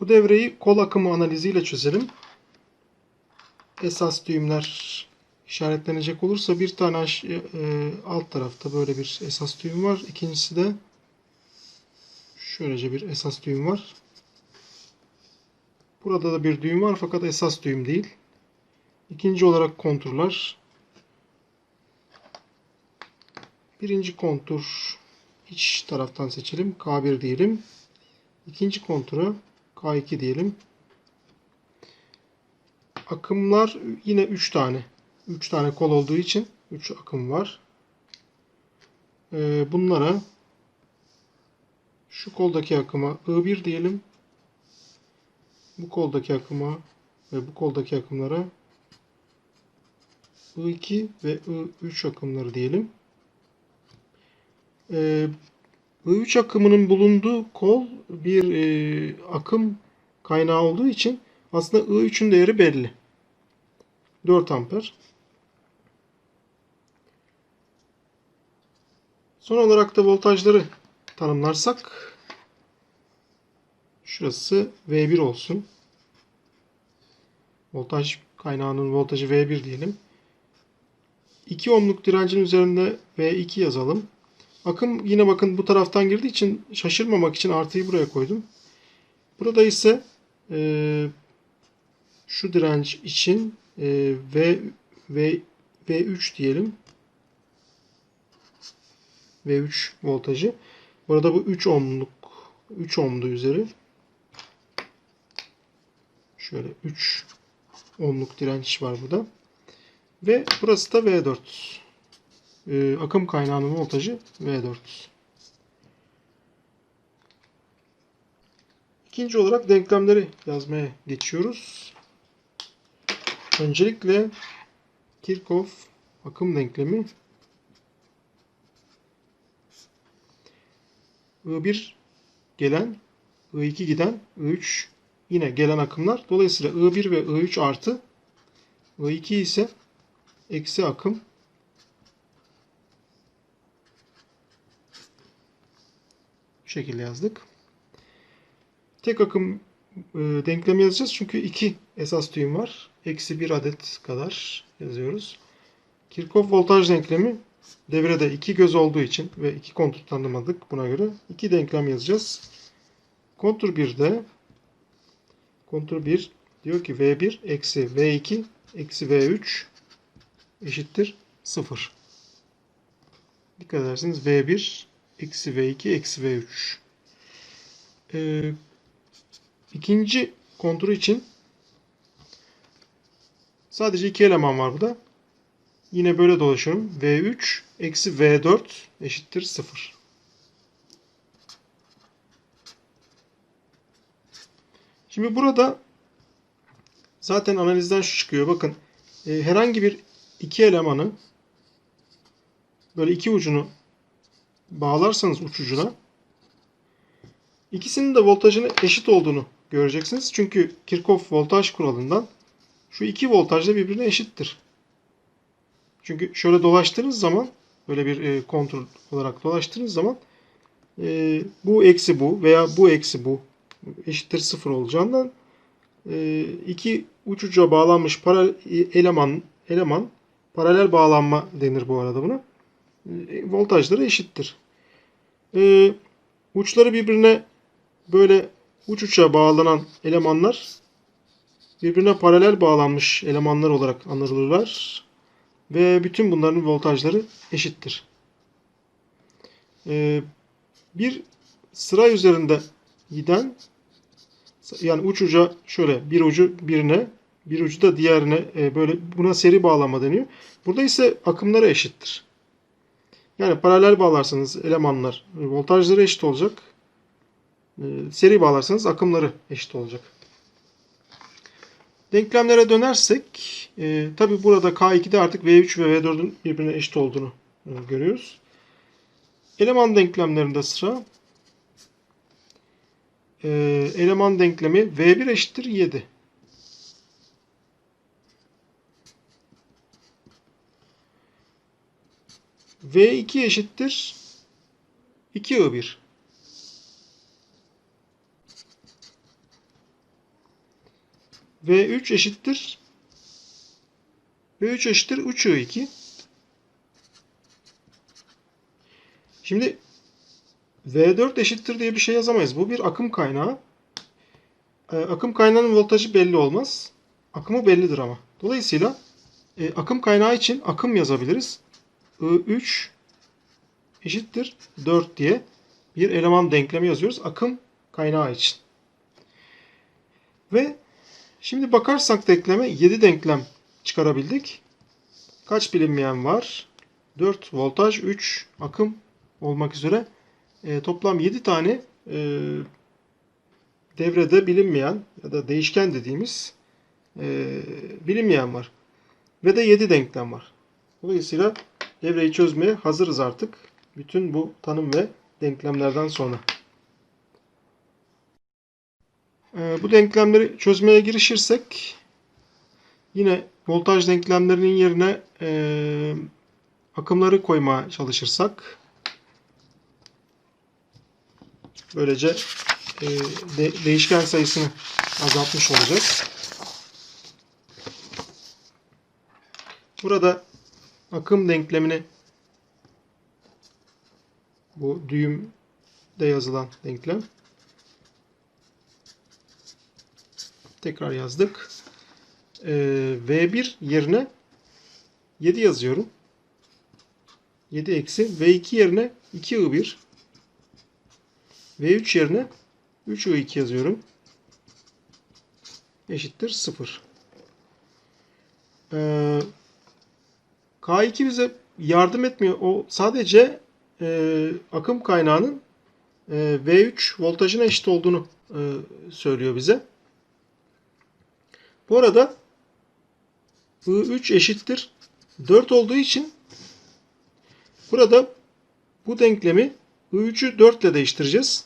Bu devreyi kol akımı analiziyle çözelim. Esas düğümler işaretlenecek olursa bir tane aş- e, alt tarafta böyle bir esas düğüm var. İkincisi de şöylece bir esas düğüm var. Burada da bir düğüm var fakat esas düğüm değil. İkinci olarak konturlar. Birinci kontur iç taraftan seçelim. K1 diyelim. İkinci kontura K2 diyelim. Akımlar yine 3 tane. 3 tane kol olduğu için 3 akım var. Ee, bunlara şu koldaki akıma I1 diyelim. Bu koldaki akıma ve bu koldaki akımlara I2 ve I3 akımları diyelim. Ee, I3 akımının bulunduğu kol bir e, akım kaynağı olduğu için aslında I3'ün değeri belli. 4 amper. Son olarak da voltajları tanımlarsak şurası V1 olsun. Voltaj kaynağının voltajı V1 diyelim. 2 ohmluk direncin üzerinde V2 yazalım. Akım yine bakın bu taraftan girdiği için şaşırmamak için artıyı buraya koydum. Burada ise e, şu direnç için e, V, V, V3 diyelim. V3 voltajı. Burada bu 3 ohmluk 3 ohmdu üzeri. Şöyle 3 ohmluk direnç var burada. Ve burası da V4. Ee, akım kaynağının voltajı V4. İkinci olarak denklemleri yazmaya geçiyoruz. Öncelikle Kirchhoff akım denklemi I1 gelen, I2 giden, I3 yine gelen akımlar. Dolayısıyla I1 ve I3 artı, I2 ise eksi akım. Bu şekilde yazdık. Tek akım e, denklemi yazacağız çünkü iki esas düğüm var. Eksi bir adet kadar yazıyoruz. Kirchhoff voltaj denklemi devrede iki göz olduğu için ve iki kontur tanımladık buna göre iki denklem yazacağız. Kontur 1'de kontur 1 diyor ki V1 eksi V2 eksi V3 eşittir 0. Dikkat ederseniz V1 eksi V2 eksi V3. Ee, ikinci konturu için sadece iki eleman var burada. Yine böyle dolaşıyorum. V3 eksi V4 eşittir 0. Şimdi burada zaten analizden şu çıkıyor. Bakın e, herhangi bir iki elemanı böyle iki ucunu bağlarsanız uç ucuna ikisinin de voltajının eşit olduğunu göreceksiniz. Çünkü Kirchhoff voltaj kuralından şu iki voltaj da birbirine eşittir. Çünkü şöyle dolaştığınız zaman böyle bir e, kontrol olarak dolaştığınız zaman e, bu eksi bu veya bu eksi bu eşittir sıfır olacağından e, iki uç bağlanmış paralel eleman eleman paralel bağlanma denir bu arada buna. E, voltajları eşittir. E, uçları birbirine böyle uç uça bağlanan elemanlar birbirine paralel bağlanmış elemanlar olarak anılırlar. Ve bütün bunların voltajları eşittir. Ee, bir sıra üzerinde giden yani uç uca şöyle bir ucu birine bir ucu da diğerine e, böyle buna seri bağlama deniyor. Burada ise akımları eşittir. Yani paralel bağlarsanız elemanlar voltajları eşit olacak. Ee, seri bağlarsanız akımları eşit olacak. Denklemlere dönersek e, tabi burada K2'de artık V3 ve V4'ün birbirine eşit olduğunu e, görüyoruz. Eleman denklemlerinde sıra e, eleman denklemi V1 eşittir 7. V2 eşittir 2 I1. V3 eşittir V3 eşittir 3 I2. Şimdi V4 eşittir diye bir şey yazamayız. Bu bir akım kaynağı. Ee, akım kaynağının voltajı belli olmaz. Akımı bellidir ama. Dolayısıyla e, akım kaynağı için akım yazabiliriz. I3 eşittir 4 diye bir eleman denklemi yazıyoruz. Akım kaynağı için. Ve şimdi bakarsak denkleme 7 denklem çıkarabildik. Kaç bilinmeyen var? 4 voltaj, 3 akım olmak üzere e, toplam 7 tane e, devrede bilinmeyen ya da değişken dediğimiz e, bilinmeyen var. Ve de 7 denklem var. Dolayısıyla devreyi çözmeye hazırız artık. Bütün bu tanım ve denklemlerden sonra. E, bu denklemleri çözmeye girişirsek yine voltaj denklemlerinin yerine e, akımları koymaya çalışırsak böylece e, de, değişken sayısını azaltmış olacağız. Burada akım denklemini bu düğümde yazılan denklem tekrar yazdık. Ee, V1 yerine 7 yazıyorum. 7 eksi V2 yerine 2 I1 V3 yerine 3 I2 yazıyorum. Eşittir 0. Ee, K2 bize yardım etmiyor. O sadece e, akım kaynağının e, V3 voltajına eşit olduğunu e, söylüyor bize. Bu arada I3 eşittir 4 olduğu için burada bu denklemi I3'ü 4 ile değiştireceğiz.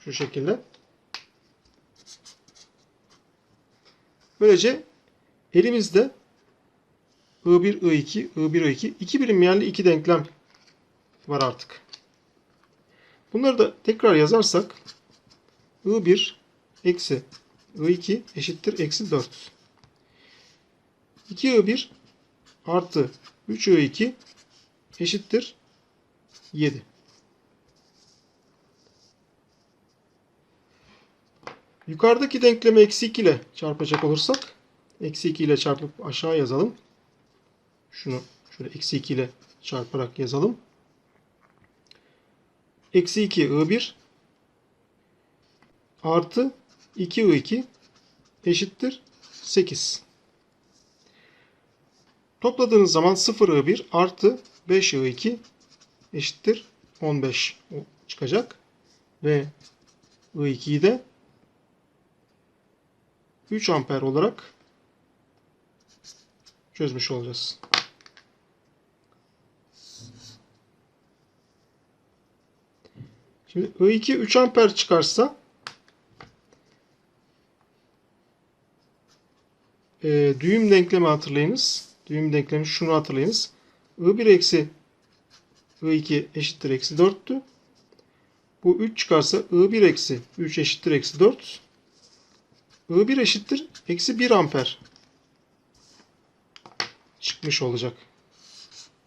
Şu şekilde. Böylece elimizde I1, I2, I1, I2 iki bilinmeyenli iki denklem var artık. Bunları da tekrar yazarsak I1 eksi I2 eşittir eksi 4. 2I1 artı 3I2 eşittir 7. Yukarıdaki denklemi eksi 2 ile çarpacak olursak eksi 2 ile çarpıp aşağı yazalım. Şunu şöyle eksi 2 ile çarparak yazalım. Eksi 2 I1 artı 2 I2 eşittir 8. Topladığınız zaman 0 I1 artı 5 I2 eşittir 15 çıkacak. Ve I2'yi de 3 amper olarak çözmüş olacağız. Şimdi I2 3 amper çıkarsa e, düğüm denklemi hatırlayınız. Düğüm denklemi şunu hatırlayınız. I1 eksi I2 eşittir eksi 4'tü. Bu 3 çıkarsa I1 eksi 3 eşittir eksi 4. I1 eşittir eksi 1 amper çıkmış olacak.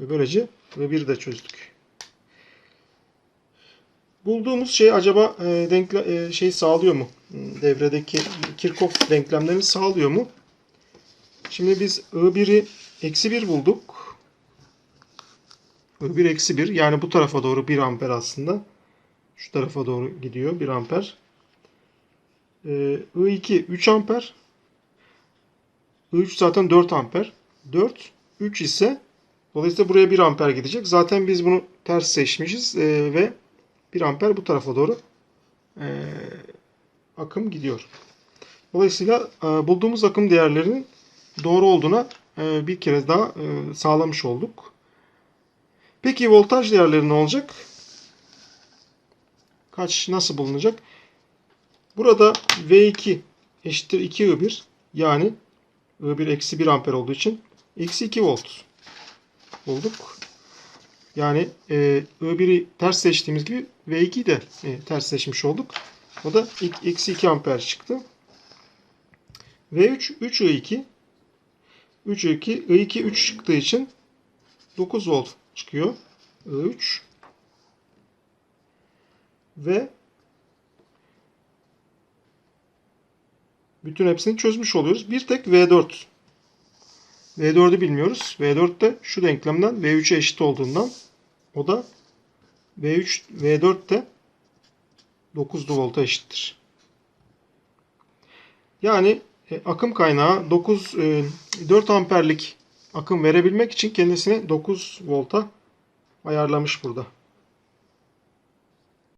Ve böylece I1'i de çözdük. Bulduğumuz şey acaba e, denkle, e, şey sağlıyor mu? Devredeki Kirchhoff denklemlerini sağlıyor mu? Şimdi biz I1'i eksi 1 bulduk. I1 eksi 1 yani bu tarafa doğru 1 amper aslında. Şu tarafa doğru gidiyor 1 amper. Ee, I2 3 amper. I3 zaten 4 amper. 4, 3 ise dolayısıyla buraya 1 amper gidecek. Zaten biz bunu ters seçmişiz ee, ve 1 amper bu tarafa doğru ee, akım gidiyor. Dolayısıyla e, bulduğumuz akım değerlerinin doğru olduğuna e, bir kere daha e, sağlamış olduk. Peki voltaj değerleri ne olacak? Kaç nasıl bulunacak? Burada V2 eşittir 2 I1 yani I1 eksi 1 amper olduğu için eksi 2 volt bulduk. Yani e, I1'i ters seçtiğimiz gibi V2'yi de e, ters seçmiş olduk. O da eksi 2 amper çıktı. V3 3 I2 3 I2 I2 3 çıktığı için 9 volt çıkıyor. I3 ve bütün hepsini çözmüş oluyoruz. Bir tek V4 V4'ü bilmiyoruz. V4 de şu denklemden V3'e eşit olduğundan o da V3 V4 de 9 volta eşittir. Yani e, akım kaynağı 9 e, 4 amperlik akım verebilmek için kendisini 9 volta ayarlamış burada.